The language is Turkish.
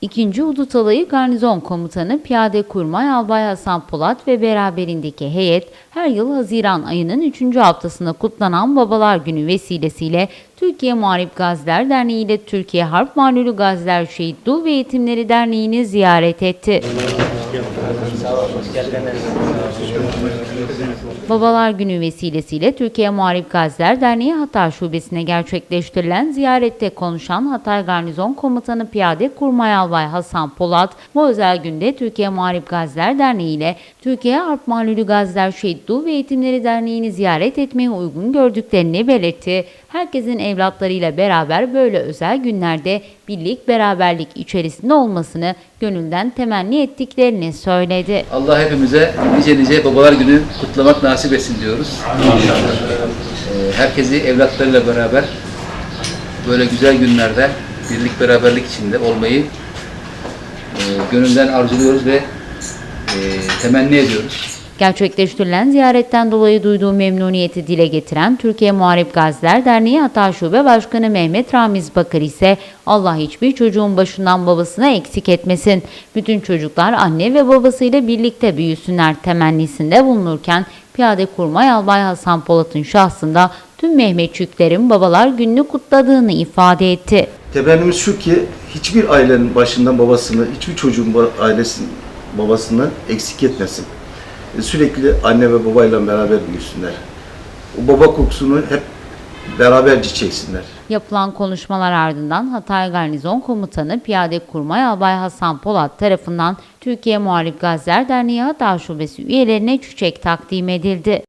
İkinci Udut Alayı Garnizon Komutanı Piyade Kurmay Albay Hasan Polat ve beraberindeki heyet her yıl Haziran ayının 3. haftasında kutlanan Babalar Günü vesilesiyle Türkiye Muharip Gaziler Derneği ile Türkiye Harp Malulü Gaziler Şehit Dul ve Yetimleri Derneği'ni ziyaret etti. Babalar Günü vesilesiyle Türkiye Muharip Gaziler Derneği Hatay Şubesi'ne gerçekleştirilen ziyarette konuşan Hatay Garnizon Komutanı Piyade Kurmay Albay Hasan Polat, bu özel günde Türkiye Muharip Gaziler Derneği ile Türkiye Harp Malulü Gaziler Şehit Dul ve Yetimleri Derneği'ni ziyaret etmeyi uygun gördüklerini belirtti. Herkesin evlatlarıyla beraber böyle özel günlerde birlik beraberlik içerisinde olmasını gönülden temenni ettiklerini söyledi. Allah hepimize nice nice babalar günü kutlamak nasip etsin diyoruz. Ee, Herkesi evlatlarıyla beraber böyle güzel günlerde birlik beraberlik içinde olmayı e, gönülden arzuluyoruz ve e, temenni ediyoruz. Gerçekleştirilen ziyaretten dolayı duyduğu memnuniyeti dile getiren Türkiye Muharip Gaziler Derneği Hatay Şube Başkanı Mehmet Ramiz Bakır ise Allah hiçbir çocuğun başından babasına eksik etmesin. Bütün çocuklar anne ve babasıyla birlikte büyüsünler temennisinde bulunurken Piyade Kurmay Albay Hasan Polat'ın şahsında tüm Mehmetçiklerin babalar gününü kutladığını ifade etti. Temennimiz şu ki hiçbir ailenin başından babasını, hiçbir çocuğun ailesinin babasından eksik etmesin. E, Sürekli anne ve babayla beraber büyüsünler. O baba kokusunu hep beraberce çeksinler. Yapılan konuşmalar ardından Hatay Garnizon Komutanı Piyade Kurmay Albay Hasan Polat tarafından Türkiye Muharip Gaziler Derneği Hatay Şubesi üyelerine çiçek takdim edildi.